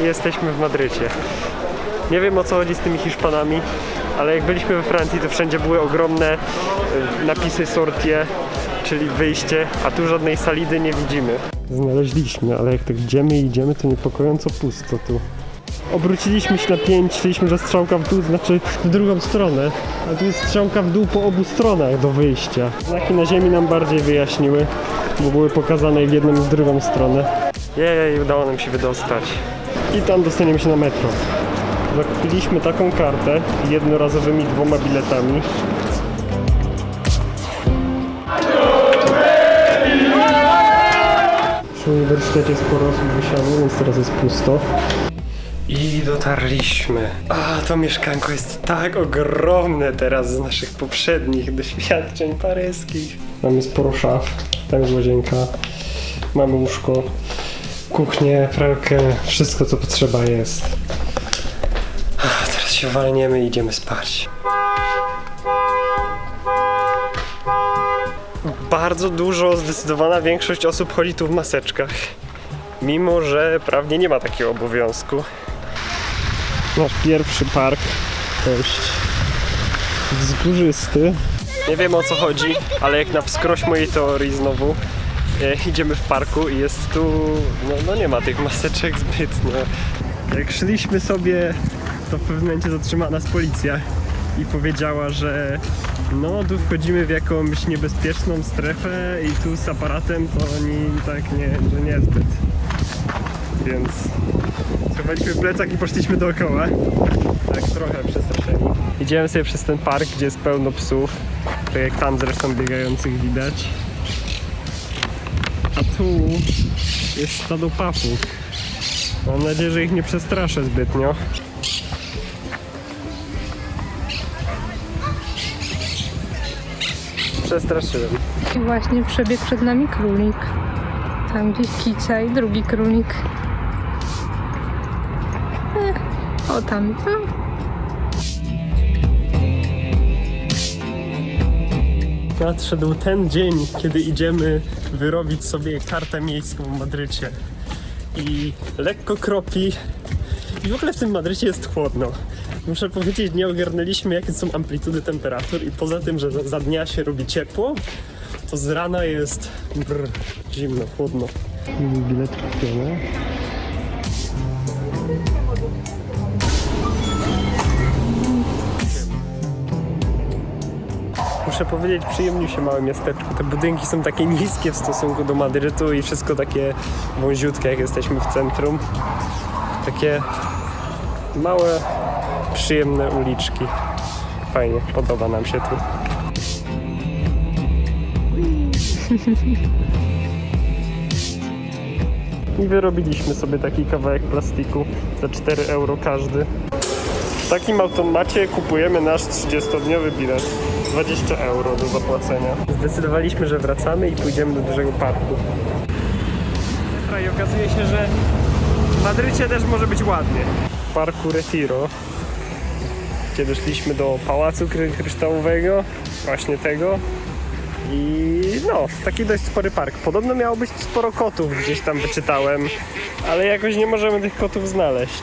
i jesteśmy w Madrycie. Nie wiem o co chodzi z tymi Hiszpanami, ale jak byliśmy we Francji, to wszędzie były ogromne y, napisy sortie, czyli wyjście, a tu żadnej salidy nie widzimy. Znaleźliśmy, ale jak tak idziemy i idziemy, to niepokojąco pusto tu. Obróciliśmy się na pięć, szliśmy, że strzałka w dół, znaczy w drugą stronę, a tu jest strzałka w dół po obu stronach do wyjścia. Znaki na ziemi nam bardziej wyjaśniły, bo były pokazane w jedną i w drugą stronę. Jej, udało nam się wydostać. I tam dostaniemy się na metro. Zakupiliśmy taką kartę jednorazowymi dwoma biletami. Przy uniwersytecie sporo osób wysiadło, więc teraz jest pusto. I dotarliśmy. A, to mieszkanko jest tak ogromne teraz z naszych poprzednich doświadczeń paryskich. Mamy sporo szaf, tam jest łazienka, mamy łóżko, kuchnię, pralkę, wszystko co potrzeba jest. Ach, teraz się walniemy i idziemy spać. Bardzo dużo, zdecydowana większość osób chodzi tu w maseczkach. Mimo, że prawnie nie ma takiego obowiązku. Nasz pierwszy park dość wzgórzysty. Nie wiem o co chodzi, ale jak na wskroś mojej teorii znowu e, idziemy w parku i jest tu, no, no nie ma tych maseczek zbytnio. Jak szliśmy sobie, to w pewnym momencie zatrzymała nas policja i powiedziała, że no tu wchodzimy w jakąś niebezpieczną strefę i tu z aparatem to oni tak nie, że niezbyt. Więc schowaliśmy plecak i poszliśmy dookoła. Tak trochę przestraszeni. Idziemy sobie przez ten park, gdzie jest pełno psów. Tak jak tam zresztą biegających widać. Tu jest stado papug. Mam nadzieję, że ich nie przestraszę zbytnio. Przestraszyłem. I właśnie przebiegł przed nami królik. Tam gdzieś kica i drugi królik. E, o tam. Nadszedł ten dzień, kiedy idziemy wyrobić sobie kartę miejską w Madrycie. I lekko kropi. I w ogóle w tym Madrycie jest chłodno. Muszę powiedzieć, nie ogarnęliśmy jakie są amplitudy temperatur i poza tym, że za- dnia się robi ciepło, to z rana jest brr, zimno, chłodno. Bilet kupiony. Muszę powiedzieć, przyjemnie się małe miasteczko. Te budynki są takie niskie w stosunku do Madrytu i wszystko takie wąziutkie, jak jesteśmy w centrum. Takie małe, przyjemne uliczki. Fajnie, podoba nam się tu. I wyrobiliśmy sobie taki kawałek plastiku za 4 euro każdy. W takim automacie kupujemy nasz 30-dniowy bilet. 20 euro do zapłacenia. Zdecydowaliśmy, że wracamy i pójdziemy do dużego parku. I okazuje się, że w Madrycie też może być ładnie. W parku Retiro, gdzie doszliśmy do Pałacu Kry- Kryształowego, właśnie tego. I no, taki dość spory park. Podobno miało być sporo kotów, gdzieś tam wyczytałem, ale jakoś nie możemy tych kotów znaleźć.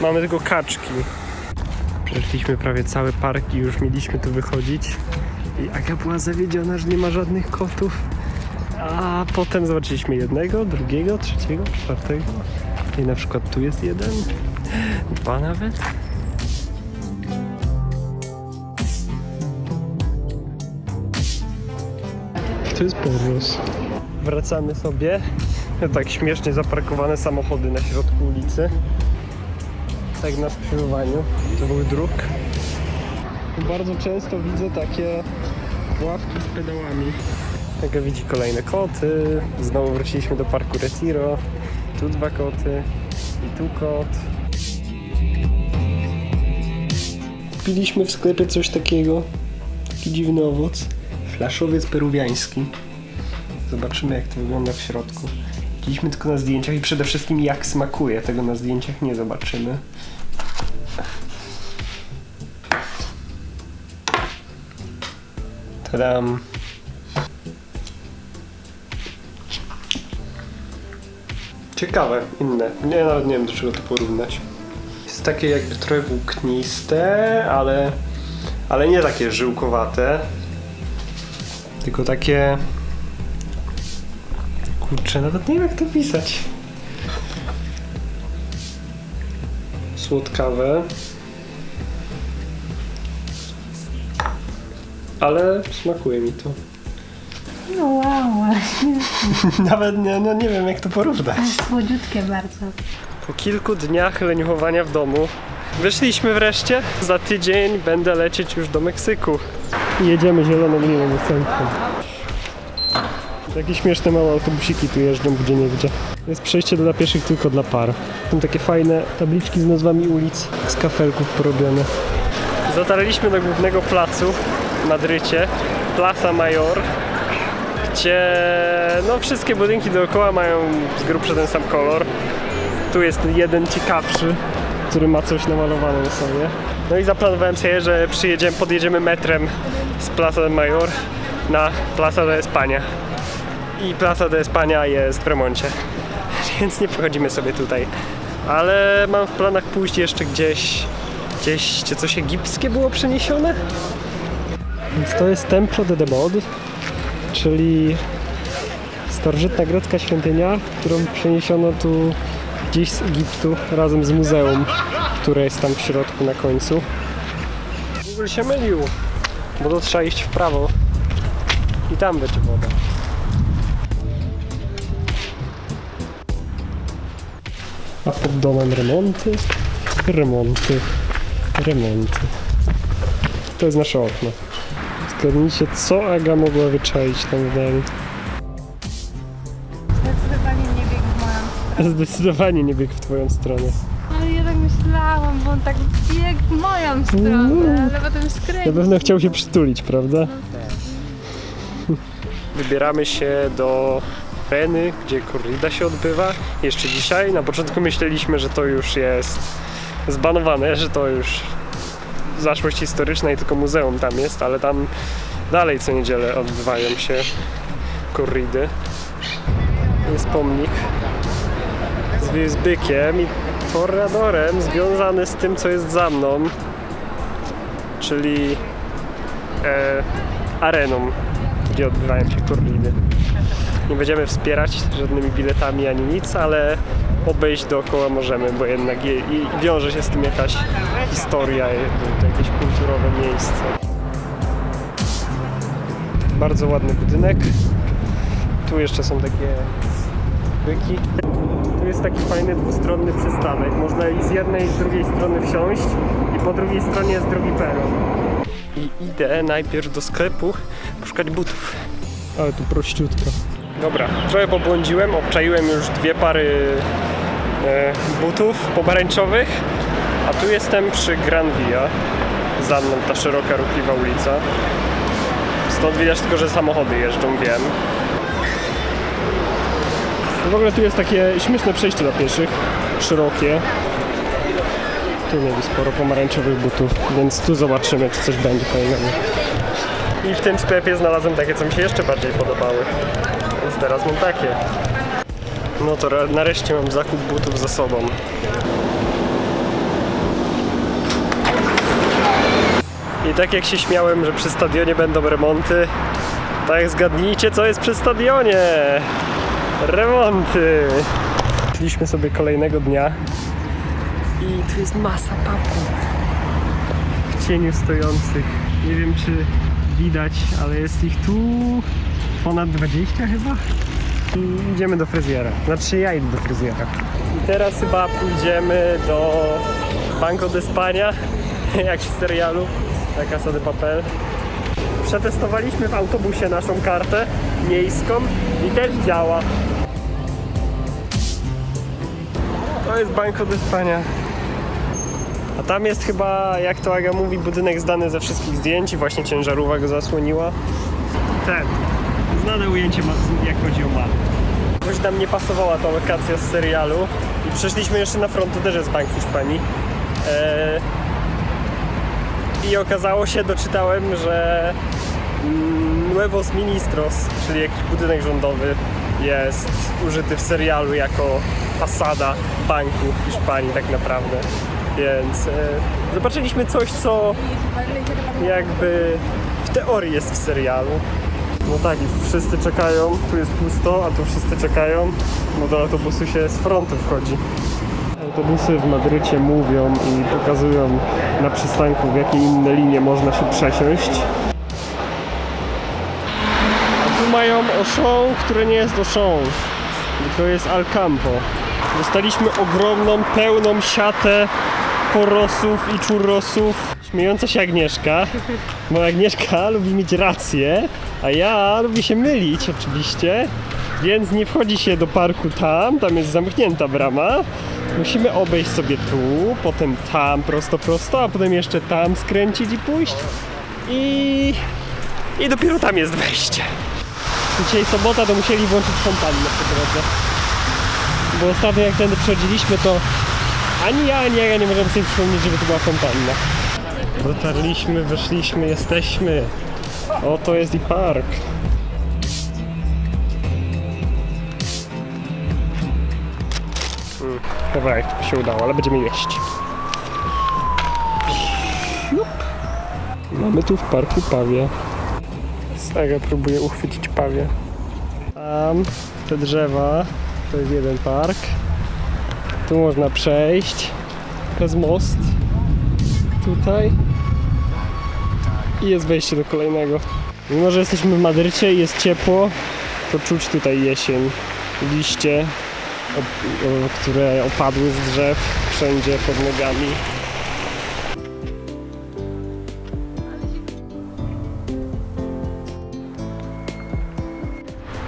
Mamy tylko kaczki. Przeszliśmy prawie cały park i już mieliśmy tu wychodzić. I Aga była zawiedziona, że nie ma żadnych kotów. A potem zobaczyliśmy jednego, drugiego, trzeciego, czwartego. I na przykład tu jest jeden, dwa nawet. To jest powróz. Wracamy sobie. Tak śmiesznie zaparkowane samochody na środku ulicy tak na skrzyżowaniu dwóch dróg. Bardzo często widzę takie ławki z pedałami. Taka widzi kolejne koty. Znowu wróciliśmy do parku Retiro. Tu dwa koty i tu kot. Kupiliśmy w sklepie coś takiego. Taki dziwny owoc. Flaszowiec peruwiański. Zobaczymy jak to wygląda w środku. Widzieliśmy tylko na zdjęciach i przede wszystkim jak smakuje. Tego na zdjęciach nie zobaczymy. Tadam. ciekawe, inne. Nie, nawet nie wiem do czego to porównać. Jest takie jakby trochę włókniste, ale, ale nie takie żyłkowate. Tylko takie... Kurczę, nawet nie wiem jak to pisać. Słodkawe. Ale smakuje mi to. No wow, ale Nawet nie, no nie wiem jak to porównać. słodziutkie bardzo. Po kilku dniach leniuchowania w domu wyszliśmy wreszcie. Za tydzień będę lecieć już do Meksyku. Jedziemy zieloną linią następną. Takie śmieszne małe autobusiki tu jeżdżą gdzie nie gdzie. Jest przejście dla pieszych tylko dla par. Są takie fajne tabliczki z nazwami ulic z kafelków porobione. Dotarliśmy do głównego placu w Madrycie, Plaza Mayor, gdzie no, wszystkie budynki dookoła mają z grubsza ten sam kolor. Tu jest jeden ciekawszy, który ma coś namalowane na sobie. No i zaplanowałem sobie, że przyjedziemy, podjedziemy metrem z Plaza Mayor na Plaza de España. I Plaza de España jest w remoncie, więc nie pochodzimy sobie tutaj. Ale mam w planach pójść jeszcze gdzieś, gdzieś, gdzie coś egipskie było przeniesione. Więc to jest Templo de Debod, czyli starożytna grecka świątynia, którą przeniesiono tu gdzieś z Egiptu razem z muzeum, które jest tam w środku na końcu. Google się mylił, bo to trzeba iść w prawo i tam będzie woda. A pod domem remonty, remonty, remonty. To jest nasze okno. Zgadnijcie, co Aga mogła wyczaić tam w dali. Zdecydowanie nie biegł w moją stronę. Zdecydowanie nie biegł w twoją stronę. Ale ja tak myślałam, bo on tak biegł w moją stronę, ale potem skręcił. Na pewno chciał się przytulić, prawda? Wybieramy się do Reny, gdzie korrida się odbywa. Jeszcze dzisiaj. Na początku myśleliśmy, że to już jest zbanowane, że to już zaszłość historyczna i tylko muzeum tam jest, ale tam dalej co niedzielę odbywają się korridy. Jest pomnik z, z bykiem i torradorem związany z tym, co jest za mną, czyli e, areną, gdzie odbywają się korridy. Nie będziemy wspierać żadnymi biletami ani nic, ale obejść dookoła możemy, bo jednak je, wiąże się z tym jakaś historia, jakieś kulturowe miejsce. Bardzo ładny budynek. Tu jeszcze są takie byki. Tu jest taki fajny dwustronny przystanek. Można i z jednej i z drugiej strony wsiąść i po drugiej stronie jest drugi peron. I idę najpierw do sklepu poszukać butów. Ale tu prościutko. Dobra, trochę pobłądziłem, obczaiłem już dwie pary e, butów pomarańczowych, a tu jestem przy Gran Via. Za mną ta szeroka, ruchliwa ulica. Stąd widać tylko, że samochody jeżdżą, wiem. W ogóle tu jest takie śmieszne przejście dla pieszych, szerokie. Tu mieli sporo pomarańczowych butów, więc tu zobaczymy, czy coś będzie fajnego. I w tym sklepie znalazłem takie, co mi się jeszcze bardziej podobały. Więc teraz mam takie. No to nareszcie mam zakup butów za sobą. I tak jak się śmiałem, że przy stadionie będą remonty, tak zgadnijcie, co jest przy stadionie. Remonty. Szliśmy sobie kolejnego dnia i tu jest masa papug w cieniu stojących. Nie wiem czy widać, ale jest ich tu ponad 20 chyba. I idziemy do fryzjera. Znaczy ja idę do fryzjera. I teraz chyba pójdziemy do Banco de jak w serialu, na Casa de Papel. Przetestowaliśmy w autobusie naszą kartę miejską i też działa. To jest Banco de. A tam jest chyba, jak to Aga mówi, budynek zdany ze wszystkich zdjęć i właśnie ciężarówka go zasłoniła. Ten. Znane ujęcie, jak chodzi o mapę. Jakoś nam nie pasowała ta lokacja z serialu i przyszliśmy jeszcze na front, to też jest Bank Hiszpanii. Eee, I okazało się, doczytałem, że mm, Nuevos Ministros, czyli jakiś budynek rządowy jest użyty w serialu jako fasada banku Hiszpanii tak naprawdę. Więc e, zobaczyliśmy coś, co jakby w teorii jest w serialu. No tak, wszyscy czekają, tu jest pusto, a tu wszyscy czekają, bo do autobusu się z frontu wchodzi. Autobusy w Madrycie mówią i pokazują na przystanku, w jakie inne linie można się przesiąść. A tu mają Auchan, które nie jest Auchan, tylko jest Alcampo. Dostaliśmy ogromną, pełną siatę porosów i churrosów. Śmiejąca się Agnieszka, bo Agnieszka lubi mieć rację, a ja lubię się mylić oczywiście, więc nie wchodzi się do parku tam, tam jest zamknięta brama. Musimy obejść sobie tu, potem tam prosto, prosto, a potem jeszcze tam skręcić i pójść. I, i dopiero tam jest wejście. Dzisiaj sobota, to musieli włączyć fontannę po drodze. Bo ostatnio jak tędy przechodziliśmy, to ani ja, ani ja nie możemy sobie przypomnieć, żeby to była fontanna. Dotarliśmy, weszliśmy, jesteśmy. Oto jest i park. Hmm, Dobra, się udało, ale będziemy jeść. Mamy tu w parku pawie. Saga próbuje uchwycić pawie. Tam te drzewa, to jest jeden park. Tu można przejść przez most. Tutaj. I jest wejście do kolejnego. Mimo, że jesteśmy w Madrycie i jest ciepło, to czuć tutaj jesień. Liście, które opadły z drzew wszędzie pod nogami.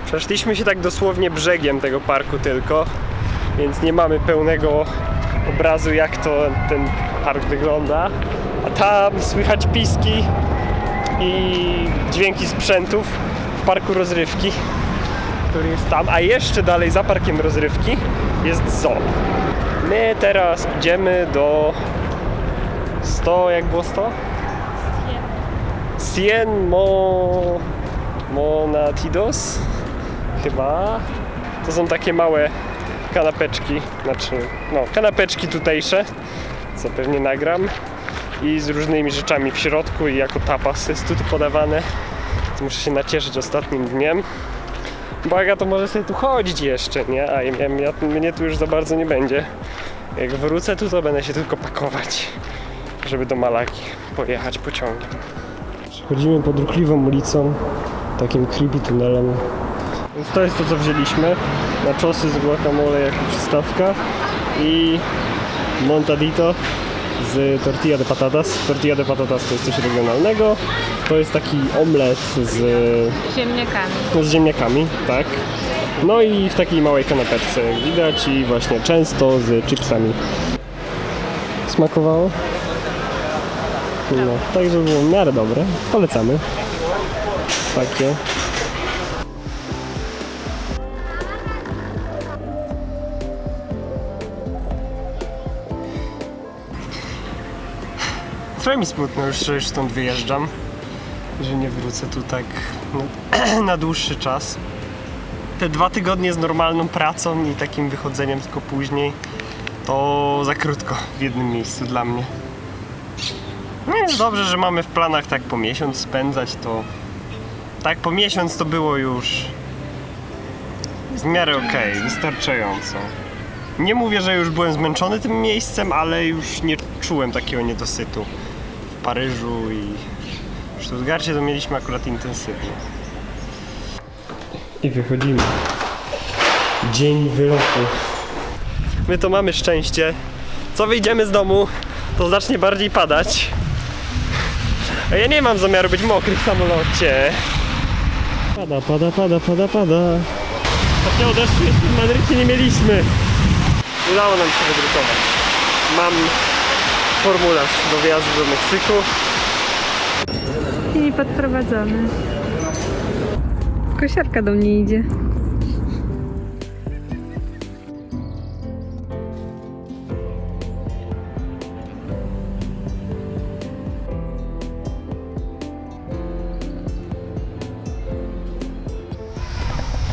Przeszliśmy się tak dosłownie brzegiem tego parku tylko, więc nie mamy pełnego obrazu jak to ten park wygląda. A tam słychać piski i dźwięki sprzętów w parku rozrywki, który jest tam, a jeszcze dalej za parkiem rozrywki jest zoo. My teraz idziemy do 100, jak było 100? Cien Mo... Monatidos? Chyba. To są takie małe kanapeczki, znaczy, no, kanapeczki tutejsze, co pewnie nagram. I z różnymi rzeczami w środku i jako tapas jest tu podawane. Więc muszę się nacieszyć ostatnim dniem. Bo Aga to może sobie tu chodzić jeszcze, nie? A ja, ja, mnie tu już za bardzo nie będzie. Jak wrócę tu, to będę się tylko pakować, żeby do Malaki pojechać pociągiem. Przechodzimy pod ruchliwą ulicą, takim creepy tunelem. Więc to jest to, co wzięliśmy. Naczosy z guacamole jako przystawka i montadito z tortilla de patatas. Tortilla de patatas to jest coś regionalnego. To jest taki omlet z, Ziemniakami. z ziemniakami, tak. No i w takiej małej kanapeczce, jak widać, i właśnie często z chipsami. Smakowało? No, tak żeby było w miarę dobre. Polecamy. Takie. Trochę mi smutno już, że już stąd wyjeżdżam. Że nie wrócę tu tak na, dłuższy czas. Te dwa tygodnie z normalną pracą i takim wychodzeniem tylko później to za krótko w jednym miejscu dla mnie. No jest dobrze, że mamy w planach tak po miesiąc spędzać to. Tak po miesiąc to było już w miarę okej, wystarczająco. Nie mówię, że już byłem zmęczony tym miejscem, ale już nie czułem takiego niedosytu Paryżu i w Stuttgarcie to mieliśmy akurat intensywnie. I wychodzimy. Dzień wylotu. My to mamy szczęście. Co wyjdziemy z domu, to zacznie bardziej padać. A ja nie mam zamiaru być mokry w samolocie. Pada, pada, pada, pada, pada. Takiego deszczu jeszcze w Madrycie nie mieliśmy. Udało nam się wydrukować. Mam formularz do wyjazdu do Meksyku. I podprowadzony. Kosiarka do mnie idzie.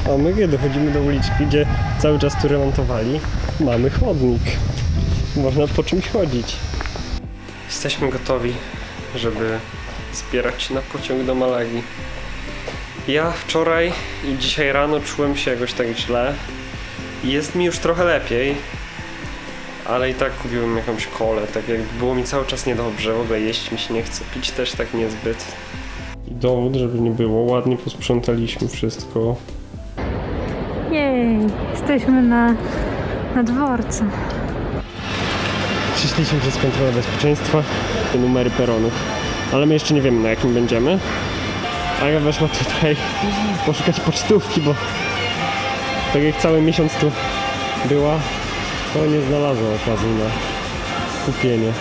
A my kiedy dochodzimy do uliczki, gdzie cały czas tu remontowali, mamy chodnik. Można po czymś chodzić. Jesteśmy gotowi, żeby zbierać się na pociąg do Malagi. Ja wczoraj i dzisiaj rano czułem się jakoś tak źle. Jest mi już trochę lepiej, ale i tak kupiłem jakąś kolę, tak jak było mi cały czas niedobrze, w ogóle jeść mi się nie chce, pić też tak niezbyt. I dowód, żeby nie było, ładnie posprzątaliśmy wszystko. Jej, jesteśmy na, na dworcu. Przyszliśmy przez kontrolę bezpieczeństwa i numery peronów, ale my jeszcze nie wiemy na jakim będziemy. Aga weszła tutaj poszukać pocztówki, bo tak jak cały miesiąc tu była, to nie znalazła okazji na kupienie.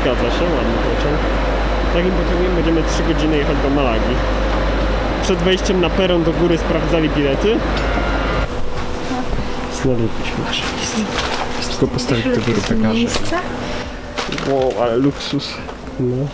Zgadza się, ładny pociąg. Takim pociągiem będziemy 3 godziny jechać do Malagi. Przed wejściem na peron do góry sprawdzali bilety. Listy. Jest tylko postawić do góry? Wow, ale luksus. No.